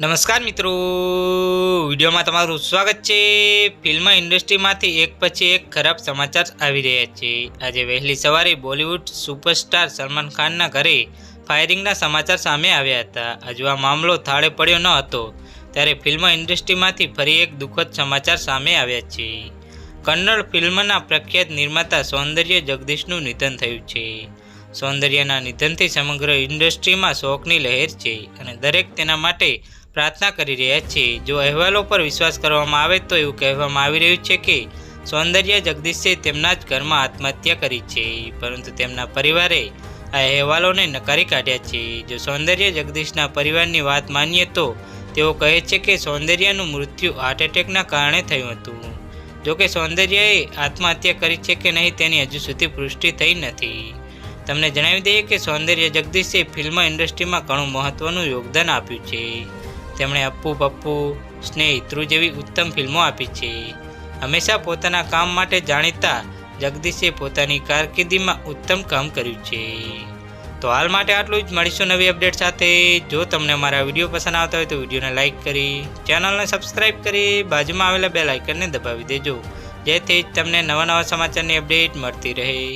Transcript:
નમસ્કાર મિત્રો. વિડીયોમાં તમારું સ્વાગત છે. ફિલ્મ ઇન્ડસ્ટ્રીમાંથી એક પછી એક ખરાબ સમાચાર આવી રહ્યા છે. આજે વહેલી સવારે બોલિવૂડ સુપરસ્ટાર સલમાન ખાનના ઘરે ફાયરિંગના સમાચાર સામે આવ્યા હતા. હજુ આ મામલો થાળે પડ્યો ન હતો. ત્યારે ફિલ્મ ઇન્ડસ્ટ્રીમાંથી ફરી એક દુઃખદ સમાચાર સામે આવ્યા છે. કન્નડ ફિલ્મના પ્રખ્યાત નિર્માતા સૌંદર્ય જગદીશનું નિધન થયું છે. સૌંદર્યના નિધનથી સમગ્ર ઇન્ડસ્ટ્રીમાં શોકની લહેર છે અને દરેક તેના માટે પ્રાર્થના કરી રહ્યા છે જો અહેવાલો પર વિશ્વાસ કરવામાં આવે તો એવું કહેવામાં આવી રહ્યું છે કે સૌંદર્ય જગદીશે તેમના જ ઘરમાં આત્મહત્યા કરી છે. પરંતુ તેમના પરિવારે આ અહેવાલોને નકારી કાઢ્યા છે. જો સૌંદર્ય જગદીશના પરિવારની વાત માનીએ તો તેઓ કહે છે કે સૌંદર્યનું મૃત્યુ હાર્ટ એટેકના કારણે થયું હતું. જોકે સૌંદર્યએ આત્મહત્યા કરી છે કે નહીં તેની હજુ સુધી પુષ્ટિ થઈ નથી. તમને જણાવી દઈએ કે સૌંદર્ય જગદીશે ફિલ્મ ઇન્ડસ્ટ્રીમાં ઘણું મહત્વનું યોગદાન આપ્યું છે. તેમણે અપ્પુ પપ્પુ સ્નેહિત્રુ જેવી ઉત્તમ ફિલ્મો આપી છે. હંમેશા પોતાના કામ માટે જાણીતા જગદીશે પોતાની કારકિર્દીમાં ઉત્તમ કામ કર્યું છે. તો હાલ માટે આટલું જ. મળીશું નવી અપડેટ સાથે. જો તમને મારા વીડિયો પસંદ આવતા હોય તો વિડીયોને લાઇક કરી, ચેનલને સબસ્ક્રાઇબ કરી, બાજુમાં આવેલા બે લાઇકનને દબાવી દેજો. જેથી તમને નવા નવા સમાચારની અપડેટ મળતી રહે.